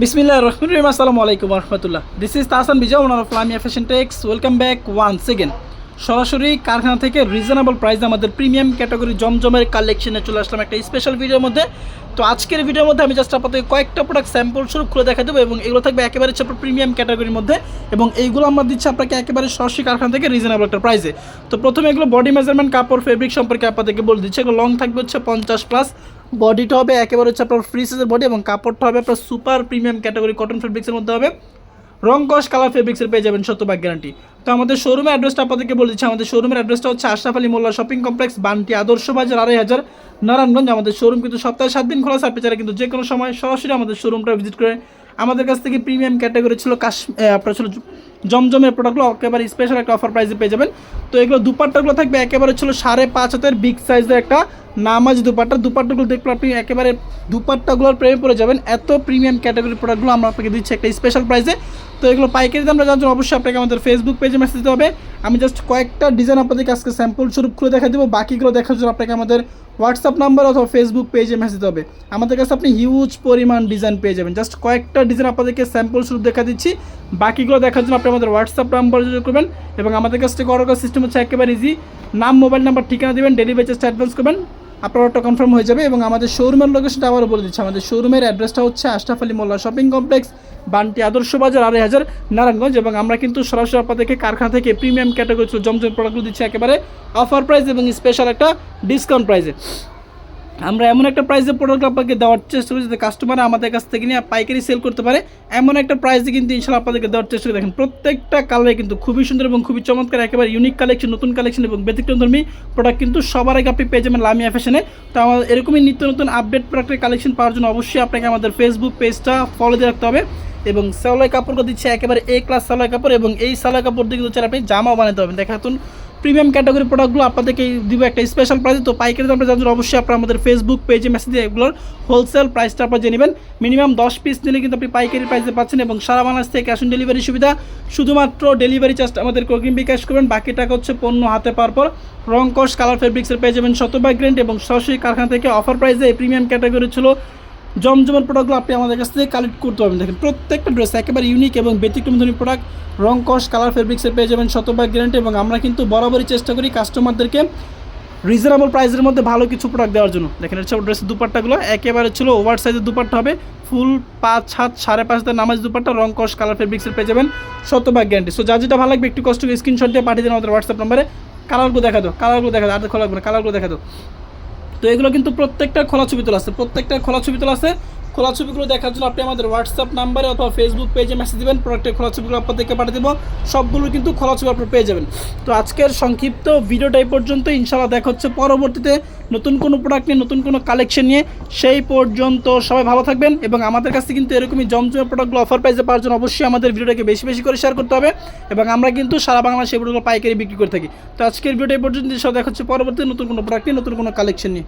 বিসমিল্লাহ রহমান রহিম, আসসালামু আলাইকুম রহমতুল্লাহ। This is Tahsan Bijoy owner of Lamia fashion tex welcome back once again সরাসরি কারখানা থেকে রিজনেবল প্রাইসে আমাদের প্রিমিয়াম ক্যাটাগরি জমজমের কালেকশনে চলে আসলাম একটা স্পেশাল ভিডিওর মধ্যে। তো আজকের ভিডিওর মধ্যে আমি জাস্ট আপাতত কয়েকটা প্রোডাক্ট স্যাম্পল স্বরূপ খুলে দেখা দেবো এবং এগুলো থাকবে একেবারে আপনার প্রিমিয়াম ক্যাটাগরির মধ্যে এবং এইগুলো আমরা দিচ্ছি আপনাকে একেবারে সরাসরি কারখানা থেকে রিজনেবল একটা প্রাইসে তো প্রথমে এগুলো বডি মেজারমেন্ট কাপড় ফেব্রিক সম্পর্কে আপনাদেরকে বলে দিচ্ছি। এগুলো লং থাকবে হচ্ছে পঞ্চাশ প্লাস বডিটা হবে একেবারে হচ্ছে আপনার ফ্রি সাইজের বডি এবং কাপড়টা হবে আপনার সুপার প্রিমিয়াম ক্যাটাগরি কটন ফেব্রিক্সের মধ্যে হবে। রং কস কালার ফেব্রিক্সের পেয়ে যাবেন শতভাগ গ্যারান্টি তো আমাদের শোরুমের অ্যাড্রেসটা আপনাদেরকে বলে দিচ্ছি। আমাদের শোরুমের অ্যাড্রেসটা হচ্ছে আশরাফ আলী মোল্লা শপিং কমপ্লেক্স বান্টি আদর্শ বাজার, আড়াই হাজার নারায়ণগঞ্জ। আমাদের শোরুম কিন্তু সপ্তাহে সাত দিন খোলা সার পেছারা কিন্তু যে কোনো সময় সরাসরি আমাদের শোরুমটা ভিজিট করে, আমাদের কাছ থেকে প্রিমিয়াম ক্যাটাগরি ছিল কাশ আপনার ছিল জমজমের প্রোডাক্টগুলো একেবারে স্পেশাল একটা অফার প্রাইসে পেয়ে যাবেন। তো এগুলো দুপাট্টাগুলো থাকবে একেবারে ছিল সাড়ে পাঁচ হাতের বিগ সাইজের একটা নামাজ দুপাট্টা, দুপাট্টাগুলো দেখলে আপনি একেবারে দুপাট্টাগুলোর প্রেমে পড়ে যাবেন। এত প্রিমিয়াম ক্যাটাগরির প্রোডাক্টগুলো আমরা আপনাকে দিচ্ছি একটা স্পেশাল প্রাইসে তো এগুলো পাইকারি দামটা জানার জন্য অবশ্যই আপনাকে আমাদের ফেসবুক পেজে মেসেজ দিতে হবে। আমি জাস্ট কয়েকটা ডিজাইন আপনাদেরকে আজকে স্যাম্পল স্বরূপ খুলে দেখা দেবো। বাকিগুলো দেখার জন্য আপনাকে আমাদের হোয়াটসঅ্যাপ নাম্বার অথবা ফেসবুক পেজে মেসেজ দিতে হবে। আমাদের কাছে আপনি হিউজ পরিমাণ ডিজাইন পেয়ে যাবেন। জাস্ট কয়েকটা ডিজাইন আপনাদেরকে স্যাম্পল স্বরূপ দেখা দিচ্ছি। বাকিগুলো দেখার জন্য আপনি আমাদের হোয়াটসঅ্যাপ নাম্বার যোগাযোগ করবেন এবং আমাদের কাছ থেকে অর্ডার করার সিস্টেম হচ্ছে একেবারে ইজি নাম মোবাইল নাম্বার ঠিকানা দেবেন ডেলিভারি চার্জটা অ্যাডভান্স করবেন। আপনার অর্ডারটা কনফার্ম হয়ে যাবে এবং আমাদের শোরুমের লোকেশনটা আবারও বলে দিচ্ছে। আমাদের শোরুমের অ্যাড্রেসটা হচ্ছে আশরাফ আলী মোল্লা শপিং কমপ্লেক্স বান্টি আদর্শ বাজার আড়াই হাজার, নারায়ণগঞ্জ এবং আমরা কিন্তু সরাসরি আপনাদেরকে কারখানা থেকে প্রিমিয়াম ক্যাটাগরি জমজম প্রোডাক্টগুলো দিচ্ছি একেবারে অফার প্রাইস এবং স্পেশাল একটা ডিসকাউন্ট প্রাইসে আমরা এমন একটা প্রাইসে প্রোডাক্ট আপনাকে দেওয়ার চেষ্টা করি যাতে কাস্টমার আমাদের কাছ থেকে নিয়ে পাইকারি সেল করতে পারে। এমন একটা প্রাইসে কিন্তু ইনশাল্লাহ আপনাদেরকে দেওয়ার চেষ্টা করি। দেখেন, প্রত্যেকটা কালারে কিন্তু খুবই সুন্দর এবং খুবই চমৎকার, একেবারে ইউনিক কালেকশন নতুন কালেকশন এবং ব্যতিক্রমধর্মী প্রোডাক্ট কিন্তু সবার আগে আপনি পেয়ে যাবেন লামিয়া ফ্যাশনে তো আমাদের এরকমই নিত্য নতুন আপডেট প্রোডাক্টের কালেকশন পাওয়ার জন্য অবশ্যই আপনাকে আমাদের ফেসবুক পেজটা ফলো দিয়ে রাখতে হবে এবং সেলাই কাপড়গুলো দিচ্ছে একেবারে এ ক্লাস সেলাই কাপড় এবং এই সেলাই কাপড় দিয়ে হচ্ছে আপনি জামাও বানাতে পারবেন। দেখাতুন প্রিমিয়াম ক্যাটাগরি প্রোডাক্টগুলো আপনাদেরকে দিব একটা স্পেশাল প্রাইসে তো পাইকারি দামটা জানার অবশ্যই আপনার আমাদের ফেসবুক পেজে মেসেজ দিয়ে এগুলোর হোলসেল প্রাইসটা আপনার জেনে নেবেন। মিনিমাম দশ পিস নিলে কিন্তু আপনি পাইকারি প্রাইসে পাচ্ছেন এবং সারা বাংলাদেশ থেকে ক্যাশ অন ডেলিভারি সুবিধা। শুধুমাত্র ডেলিভারি চার্জটা আমাদের অগ্রিম বিকাশ করবেন। বাকি টাকা হচ্ছে পণ্য হাতে পাওয়ার পর রং কস কালার ফেব্রিক্সের পেয়ে যাবেন শতভাগ গ্রেন্ট এবং সরাসরি কারখানা থেকে অফার প্রাইসে প্রিমিয়াম ক্যাটাগরি ছিল জমজমের প্রোডাক্টগুলো আপনি আমাদের কাছ থেকে কালেক্ট করতে পারবেন। দেখেন, প্রত্যেকটা ড্রেস একেবারে ইউনিক এবং ব্যতিক্রমধর্মী প্রোডাক্ট রং কস কালার ফেব্রিক্সের পেয়ে যাবেন শতভাগ গ্যারান্টি এবং আমরা কিন্তু বরাবরই চেষ্টা করি কাস্টমারদেরকে রিজনেবল প্রাইসের মধ্যে ভালো কিছু প্রোডাক্ট দেওয়ার জন্য। দেখেন হচ্ছে ড্রেসের দুপাট্টাগুলো একেবারে ছিল ওভার সাইজের দুপাট্টা হবে। ফুল পাঁচ, সাত, সাড়ে পাঁচ হাতের নামাজ দুপাট্টা, রং কস কালার ফেব্রিক্সের পেয়ে যাবেন শতভাগ গ্যারান্টি সো যা যেটা ভালো লাগবে একটু কষ্ট করে স্ক্রিনশট দিয়ে পাঠিয়ে দিন আমাদের হোয়াটসঅ্যাপ নম্বরে কালারগুলো দেখা দাও কালারগুলো দেখা দাও, আর না কালারগুলো দেখা দাও। তো এগুলো কিন্তু প্রত্যেকটা খোলা ছবি তোলা আছে। প্রত্যেকটা খোলা ছবি তোলা আছে। খোলা ছবিগুলো দেখার জন্য আপনি আমাদের হোয়াটসঅ্যাপ নাম্বারে অথবা ফেসবুক পেজে মেসেজ দেবেন প্রোডাক্টের খোলা ছবিগুলো আপনাদেরকে পাঠিয়ে দেবো। সবগুলো কিন্তু খোলা ছবি আপনি পেয়ে যাবেন। তো আজকের সংক্ষিপ্ত ভিডিওটা এই পর্যন্ত ইনশাল্লাহ দেখা হচ্ছে পরবর্তীতে নতুন কোনো প্রোডাক্ট নিয়ে, নতুন কোনো কালেকশন নিয়ে। সেই পর্যন্ত সবাই ভালো থাকবেন এবং আমাদের কাছে কিন্তু এরকমই জমজমের প্রোডাক্টগুলো অফার প্রাইসে পাওয়ার জন্য অবশ্যই আমাদের ভিডিওটাকে বেশি বেশি করে শেয়ার করতে হবে। এবং আমরা কিন্তু সারা বাংলা সেই প্রোডাক্টগুলো পাইকারি বিক্রি করে থাকি। তো আজকের ভিডিওটা এই পর্যন্ত সব দেখা হচ্ছে পরবর্তী নতুন কোনো প্রোডাক্ট নিয়ে, নতুন কোনো কালেকশন নিয়ে।